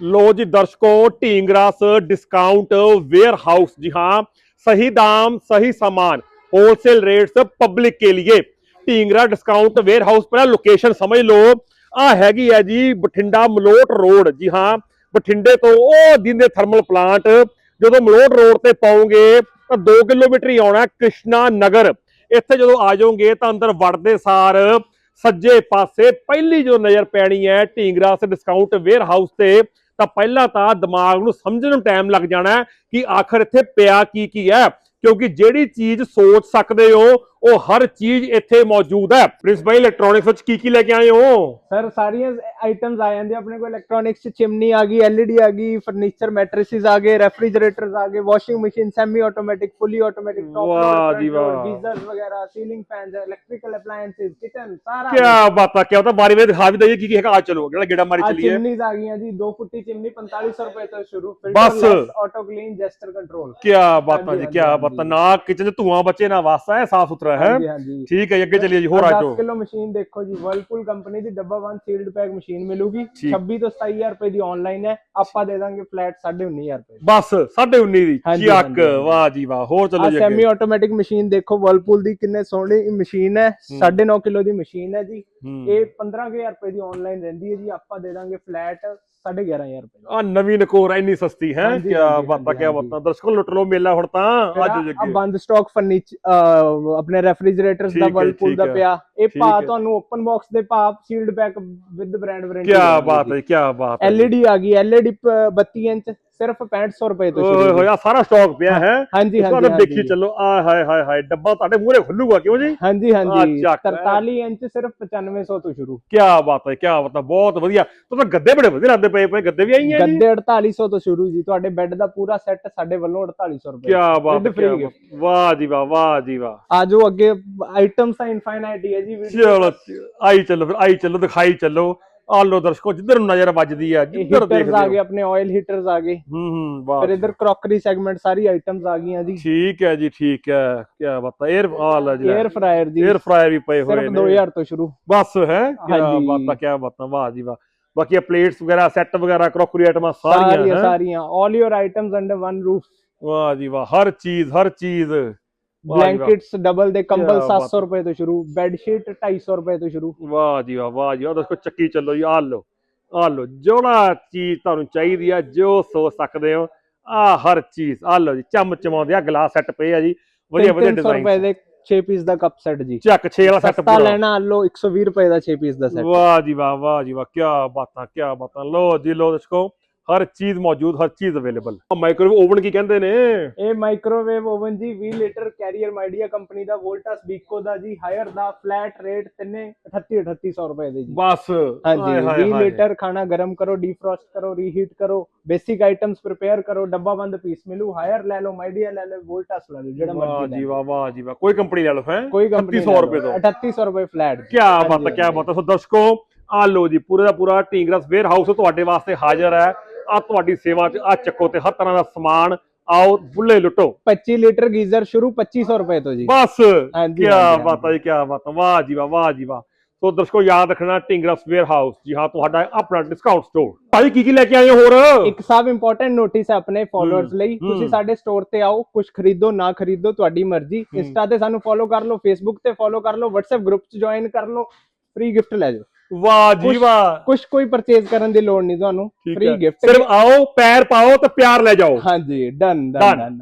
ਲੋ ਜੀ ਦਰਸ਼ਕੋ Dhingra's discount ware house जी हाँ सही दाम सही सामान होलसेल रेट्स पब्लिक के लिए ਢੀਂਗਰਾ ਡਿਸਕਾਊਂਟ वेयर हाउस ਪਹਿਲਾਂ ਲੋਕੇਸ਼ਨ ਸਮਝ ਲਓ ਆ ਹੈਗੀ ਹੈ ਜੀ ਬਠਿੰਡਾ ਮਲੋਟ ਰੋਡ ਜੀ ਹਾਂ ਬਠਿੰਡੇ ਤੋਂ ਉਹ ਦਿੰਦੇ ਥਰਮਲ ਪਲਾਂਟ ਜਦੋਂ ਮਲੋਟ ਰੋਡ ਤੇ ਪਾਉਂਗੇ ਤਾਂ 2 ਕਿਲੋਮੀਟਰ ਹੀ ਆਉਣਾ ਹੈ ਕ੍ਰਿਸ਼ਨਾ ਨਗਰ ਇੱਥੇ ਜਦੋਂ ਆ ਜਾਓਗੇ ਤਾਂ ਅੰਦਰ ਵੜਦੇ ਸਾਰ ਸੱਜੇ ਪਾਸੇ ਪਹਿਲੀ ਜੋ ਨਜ਼ਰ ਪੈਣੀ ਹੈ ਢੀਂਗਰਾਸ ਡਿਸਕਾਊਂਟ ਵੇਅਰ ਹਾਊਸ ਤੇ ਤਾਂ ਪਹਿਲਾਂ ਤਾਂ ਦਿਮਾਗ ਨੂੰ ਸਮਝਣ ਨੂੰ ਟਾਈਮ ਲੱਗ ਜਾਣਾ ਕਿ ਆਖਰ ਇੱਥੇ ਪਿਆ ਕੀ ਕੀ ਹੈ, ਕਿਉਂਕਿ ਜਿਹੜੀ ਚੀਜ਼ ਸੋਚ ਸਕਦੇ ਹੋ ਉਹ ਹਰ ਚੀਜ਼ ਇੱਥੇ ਮੌਜੂਦ ਹੈ। ਪ੍ਰਿੰਸ ਭਾਈ ਇਲੈਕਟ੍ਰੋਨਿਕਸ ਵਿੱਚ ਕੀ ਕੀ ਲੈ ਕੇ ਆਏ ਹੋ? ਸਰ ਸਾਰੀਆਂ ਆਈਟਮਸ ਆ ਜਾਂਦੇ ਆਪਣੇ ਕੋਲ ਇਲੈਕਟ੍ਰੋਨਿਕਸ ਚ ਚਿਮਨੀ ਆ ਗਈ ਐਲਈਡੀ ਆ ਗਈ ਫਰਨੀਚਰ ਮੈਟ੍ਰਿਸਿਸ ਆ ਗਏ ਰੈਫਰੀਜਰੇਟਰਸ ਆ ਗਏ washing machine semi automatic fully automatic ਵਾਹ ਜੀ ਵਾਹ। ਗੀਜ਼ਰਸ ਵਗੈਰਾ ceiling fans electrical appliances kitchen ਸਾਰਾ ਕੀ ਬਾਤਾਂ ਕੀ ਤਾਂ ਬਾਰੀ ਵੇ ਦਿਖਾ ਵੀ ਦਈਏ ਕੀ ਕੀ ਹੈਗਾ। ਆ ਚਲੋ ਜਿਹੜਾ ਗੇੜਾ ਮਾਰੀ ਆ ਚੱਲੀਏ। ਚਿਮਨੀਜ਼ ਆ ਗਈਆਂ ਜੀ 2 ਫੁੱਟੀ ਚਿਮਨੀ 4500 ਰੁਪਏ ਤੋਂ ਸ਼ੁਰੂ ਬਸ। ਆਟੋ ਕਲੀਨ ਜੈਸਟਰ ਕੰਟਰੋਲ ਕੀ ਬਾਤਾਂ ਜੀ ਹਾਂਜੀ, ਕੀ ਬਾਤਾਂ ਨਾ ਕਿਚਨ ਚ ਧੂਆਂ ਬੱਚੇ ਨਾ ਵਾਸਤਾ ਹੈ ਸਾਫ਼ ਸੁਥਰਾ ਹੈ। ਹਾਂਜੀ ਹਾਂਜੀ। ਠੀਕ ਹੈ ਜੀ, ਅੱਗੇ ਚੱਲੀਏ ਜੀ ਹੋਰ ਆ 10 ਜਾਓ। ਕਿਲੋ ਮਸ਼ੀਨ ਦੇਖੋ ਜੀ ਵਰਲਪੂਲ ਕੰਪਨੀ ਦੀ ਡੱਬਾ 1 ਸੀਲਡ ਪੈਕ ਮਸ਼ੀਨ ਮਿਲੂਗੀ। ਠੀਕ। 26 ਤੋਂ 27000 ਰੁਪਏ ਦੀ ਆਨਲਾਈਨ ਹੈ। ਆਪਾਂ ਦੇ ਦਾਂਗੇ ਫਲੈਟ 19500 ਰੁਪਏ ਬਸ 19.5 ਦੀ। ਹਾਂਜੀ, ਚੱਕ ਹਾਂਜੀ, ਹਾਂਜੀ। ਵਾਹ ਜੀ ਵਾਹ ਹੋਰ ਆ ਚਲੋ ਜੀ ਸੈਮੀ ਅੱਗੇ। ਆਟੋਮੈਟਿਕ ਮਸ਼ੀਨ ਦੇਖੋ ਵਰਲਪੂਲ ਦੀ ਕਿੰਨੇ ਸੋਹਣੀ ਮਸ਼ੀਨ ਹੈ। 9.5 ਕਿਲੋ ਦੀ ਮਸ਼ੀਨ ਹੈ ਜੀ। ਹੂੰ। ਇਹ 15000 ਰੁਪਏ ਦੀ ਆਨਲਾਈਨ ਰਹਿੰਦੀ ਹੈ ਜੀ। ਆਪਾਂ ਦੇ ਦਾਂਗੇ ਫਲੈਟ 11500 ਰੁਪਏ ਆ ਨਵੀਂ ਨਕੋਰ ਇੰਨੀ ਸਸਤੀ ਹੈ? ਹਾਂਜੀ, ਕੀ ਹਾਂਜੀ, ਬਾਤਾਂ ਹਾਂਜੀ, ਕੀ ਹਾਂਜੀ। ਬਾਤਾਂ। ਦਰਸ਼ਕੋ ਲੁੱਟ ਲੋ ਮੇਲਾ ਹੁਣ ਤਾਂ ਅੱਜ ਆ ਜੱਗੇ। ਬੰਦ ਸਟਾਕ ਫਰਨੀਚਰ ਆਪਣੇ ਰੈਫਰੀਜਰੇਟਰਸ ਠੀਕ ਦਾ ਹੈ, ਠੀਕ ਦਾ ਹੈ, ਪਿਆ। ਇਹ ਹੈ। ਤੁਹਾਨੂੰ ਓਪਨ ਬਾਕਸ ਦੇ ਪਾ sealed pack with brand warranty ਕੀ ਬਾਤ ਹੈ ਕੀ ਬਾਤ ਹੈ। ਐਲਈਡੀ ਆ ਗਈ ਐਲਈਡੀ 32 ਇੰਚ ਸਿਰਫ 6500 ਰੁਪਏ ਤੋਂ ਸ਼ੁਰੂ ਹੋਇਆ ਸਾਰਾ ਸਟਾਕ ਪਿਆ ਹੈ। ਹਾਂਜੀ ਹਾਂਜੀ ਦੇਖੀ ਚੱਲੋ ਆ ਹਾਏ ਹਾਏ ਹਾਏ ਡੱਬਾ ਤੁਹਾਡੇ ਮੂਹਰੇ ਖੁੱਲੂਗਾ ਕਿਉਂ ਜੀ? ਹਾਂਜੀ ਹਾਂਜੀ। ਆ ਚੱਕ। 43 ਇੰਚ ਸਿਰਫ 9500 ਤੋਂ ਸ਼ੁਰੂ। ਕੀ ਬਾਤ ਹੈ ਕੀ ਬਾਤ ਹੈ ਬਹੁਤ ਵਧੀਆ। ਤੋ ਤਾਂ ਗੱਦੇ ਬੜੇ ਵਧੀਆ ਲੱਗਦੇ ਪਏ ਪਏ ਗੱਦੇ ਵੀ ਆਈ ਹੈ ਗੱਦੇ 4800 ਤੋਂ ਸ਼ੁਰੂ ਜੀ ਤੁਹਾਡੇ ਬੈੱਡ ਦਾ ਪੂਰਾ ਸੈੱਟ ਸਾਡੇ ਵੱਲੋਂ 4800 ਕੀ ਰੁਪਏ। ਬਾਤ With ਹੈ ਬਾਤ- ਵਾਹ ਜੀ ਵਾਹ ਵਾਹ ਜੀ ਵਾਹ। ਆਜੋ ਅੱਗੇ ਆਈਟਮਸ ਤਾਂ ਇਨਫਾਈਨਾਈਟ ਹੈ ਜੀ ਵੀਡੀਓ ਚਲੋ ਆਈ ਚੱਲੋ ਫਿਰ ਆਈ ਚੱਲੋ ਦਿਖਾਈ ਚੱਲੋ। ਆਲੋ ਦਰਸ਼ਕੋ ਜਿੱਧਰ ਨੂੰ ਨਜ਼ਰ ਵੱਜਦੀ ਆ ਜਿੱਧਰ ਦੇਖਦੇ ਆ ਗਏ ਆਪਣੇ ਆਇਲ ਹੀਟਰਸ ਆ ਹੂੰ ਹੂੰ ਵਾਹ। ਫਿਰ ਇਧਰ ਕਰੋਕਰੀ ਸੈਗਮੈਂਟ ਸਾਰੀ ਆਈਟਮਸ ਆ ਗਈਆਂ ਜੀ। ਠੀਕ ਹੈ ਜੀ ਠੀਕ ਹੈ ਕੀ ਬਾਤ ਹੈ। 에ਅਰ ਆਲ ਆ ਜੀ। 에ਅਰ ਫਰਾਇਰ ਜੀ। 에ਅਰ ਫਰਾਇਰ ਵੀ ਪਏ ਹੋਏ ਨੇ। 2000 ਤੋਂ ਸ਼ੁਰੂ। ਬਸ ਹੈ ਕੀ ਬਾਤ ਆ ਕੀ ਬਾਤ ਆ ਵਾਹ ਜੀ ਵਾਹ। ਬਾਕੀ ਪਲੇਟਸ ਵਗੈਰਾ ਸੈੱਟ ਵਗੈਰਾ ਕਰੋਕਰੀ ਆਈਟਮਾਂ ਸਾਰੀਆਂ ਸਾਰੀਆਂ all your items under one roof ਵਾਹ ਜੀ ਵਾਹ। ਹਰ ਚੀਜ਼ ਹਰ ਚੀਜ਼। ਬਲੈਂਕਟਸ ਡਬਲ ਦੇ ਕੰਬਲ ਕਿਆ ਬਾਤ 700 ਰੁਪਏ ਤੋਂ ਸ਼ੁਰੂ ਬੈੱਡ ਸ਼ੀਟ 250 ਰੁਪਏ ਤੋਂ ਸ਼ੁਰੂ। ਵਾਹ ਜੀ ਵਾਹ ਵਾਹ ਜੀ ਵਾਹ। ਦੱਸੋ ਚੱਕੀ ਚੱਲੋ ਜੀ ਆ ਲਓ ਆ ਲਓ ਜਿਹੜਾ ਚੀਜ਼ ਤੁਹਾਨੂੰ ਚਾਹੀਦੀ ਆ ਜੋ ਸੋਚ ਸਕਦੇ ਹੋ ਆ ਹਰ ਚੀਜ਼ ਆ ਲਓ ਜੀ ਚਮ ਚਮਾਉਂਦੇ ਆ ਗਲਾਸ ਸੈੱਟ ਪਏ ਆ ਜੀ ਵਧੀਆ ਵਧੀਆ 300 ਰੁਪਏ ਡਿਜ਼ਾਈਨ ਦੇ 6 ਪੀਸ ਦਾ ਕੱਪ ਸੈੱਟ ਜੀ। ਚੱਕ 6 ਵਾਲਾ ਸੈੱਟ ਸਸਤਾ ਲੈਣਾ ਲੋ 120 ਰੁਪਏ ਦਾ 6 ਪੀਸ ਦਾ ਸੈੱਟ ਵਾਹ ਜੀ ਵਾਹ ਵਾਹ ਜੀ ਵਾਹ ਕੀ ਬਾਤਾਂ ਕੀ ਬਾਤਾਂ। ਲੋ ਜੀ ਲੋ ਦਰਸ਼ਕੋ ਹਰ ਚੀਜ਼ ਮੌਜੂਦ ਹਰ ਚੀਜ਼ ਅਵੇਲੇਬਲ ਮਾਈਕ੍ਰੋਵੇਵ ਓਵਨ ਕੀ ਕਹਿੰਦੇ ਨੇ? ਇਹ ਮਾਈਕ੍ਰੋਵੇਵ ਓਵਨ ਜੀ 20 ਲੀਟਰ ਕੈਰੀਅਰ ਮਾਈਡੀਆ ਕੰਪਨੀ ਦਾ ਵੋਲਟਸ ਬੀਕੋ ਦਾ ਜੀ ਹਾਇਰ ਦਾ ਫਲੈਟ ਰੇਟ ਤਿੰਨੇ 38 3800 ਰੁਪਏ ਦੇ ਜੀ। ਬਸ। ਹਾਂਜੀ ਹਾਏ ਹਾਏ 20 ਹਾਏ। ਲੀਟਰ ਖਾਣਾ ਗਰਮ ਕਰੋ ਡੀਫਰੋਸਟ ਕਰੋ ਰੀਹੀਟ ਕਰੋ ਬੇਸਿਕ ਆਈਟਮਸ ਪ੍ਰਿਪੇਅਰ ਕਰੋ ਡੱਬਾ ਬੰਦ ਪੀਸ ਮਿਲੂ ਹਾਇਰ ਲੈ ਲਓ ਮਾਈਡੀਆ ਲੈ ਲਓ ਵੋਲਟਸ ਲੈ ਲਓ ਜਿਹੜਾ ਵਾਹ ਮਰਜ਼ੀ ਜੀ ਲੈ ਵਾਹ ਵਾਹ ਜੀ ਵਾਹ। ਕੋਈ ਕੰਪਨੀ ਲੈ ਲਓ ਹੈ? ਕੋਈ ਕੰਪਨੀ 3800 ਰੁਪਏ ਤੋਂ। 3800 ਰੁਪਏ ਫਲੈਟ ਕੀ ਬਾਤ ਹੈ ਕੀ ਬਾਤ ਹੈ। ਸੋ ਦਰਸ਼ਕੋ ਆ ਲੋ ਜੀ ਪੂਰੇ ਦਾ ਪੂਰਾ ਢੀਂਗਰਾਸ ਵੇਅਰ ਹਾਊਸ ਤੁਹਾਡੇ ਵਾਸਤੇ ਹਾਜ਼ਰ ਹੈ। ਆ ਤੁਹਾਡੀ ਸੇਵਾ 'ਚ ਆ ਚੱਕੋ ਤੇ ਹਰ ਤਰ੍ਹਾਂ ਦਾ ਸਮਾਨ ਆਓ ਬੁੱਲੇ ਲੁੱਟੋ। 25 ਲੀਟਰ ਗੀਜ਼ਰ ਸ਼ੁਰੂ 2500 ਰੁਪਏ ਤੋਂ ਜੀ। ਬਸ ਕੀ ਬਾਤ ਹੈ ਕੀ ਬਾਤ ਵਾਹ ਜੀ ਵਾਹ ਵਾਹ ਜੀ ਵਾਹ। ਸੋ ਦਰਸ਼ਕੋ ਯਾਦ ਰੱਖਣਾ ਢੀਂਗਰਾਸ ਵੇਅਰ ਹਾਊਸ। ਜੀ ਹਾਂ ਤੁਹਾਡਾ ਆਪਣਾ ਡਿਸਕਾਊਂਟ ਸਟੋਰ ਭਾਈ ਕੀ ਕੀ ਲੈ ਕੇ ਆਏ ਹੋਰ? ਇੱਕ ਸਭ ਇੰਪੋਰਟੈਂਟ ਨੋਟਿਸ ਹੈ ਆਪਣੇ ਫਾਲੋਅਰਸ ਲਈ। ਤੁਸੀਂ ਸਾਡੇ ਸਟੋਰ ਤੇ ਆਓ ਕੁਝ ਖਰੀਦੋ ਨਾ ਖਰੀਦੋ ਤੁਹਾਡੀ ਮਰਜ਼ੀ। ਇੰਸਟਾ ਤੇ ਸਾਨੂੰ ਫੋਲੋ ਕਰ ਲਓ ਫੇਸਬੁੱਕ ਤੇ ਫੋਲੋ ਕਰ ਲਓ WhatsApp ਗਰੁੱਪ ਚ ਜੁਆਇਨ ਕਰ ਲਓ ਫ੍ਰੀ ਗਿਫਟ ਲੈ ਜਾਓ। ਵਾਹ ਜੀ ਕੁਛ- ਵਾਹ। ਕੁਝ ਕੋਈ ਪਰਚੇਜ਼ ਕਰਨ ਦੀ ਲੋੜ ਨਹੀਂ ਤੁਹਾਨੂੰ। ਫ੍ਰੀ ਗਿਫਟ ਸਿਰਫ ਆਓ ਪੈਰ ਪਾਓ ਤੇ ਪਿਆਰ ਲੈ ਜਾਓ। ਹਾਂਜੀ ਡਨ. ਡਨ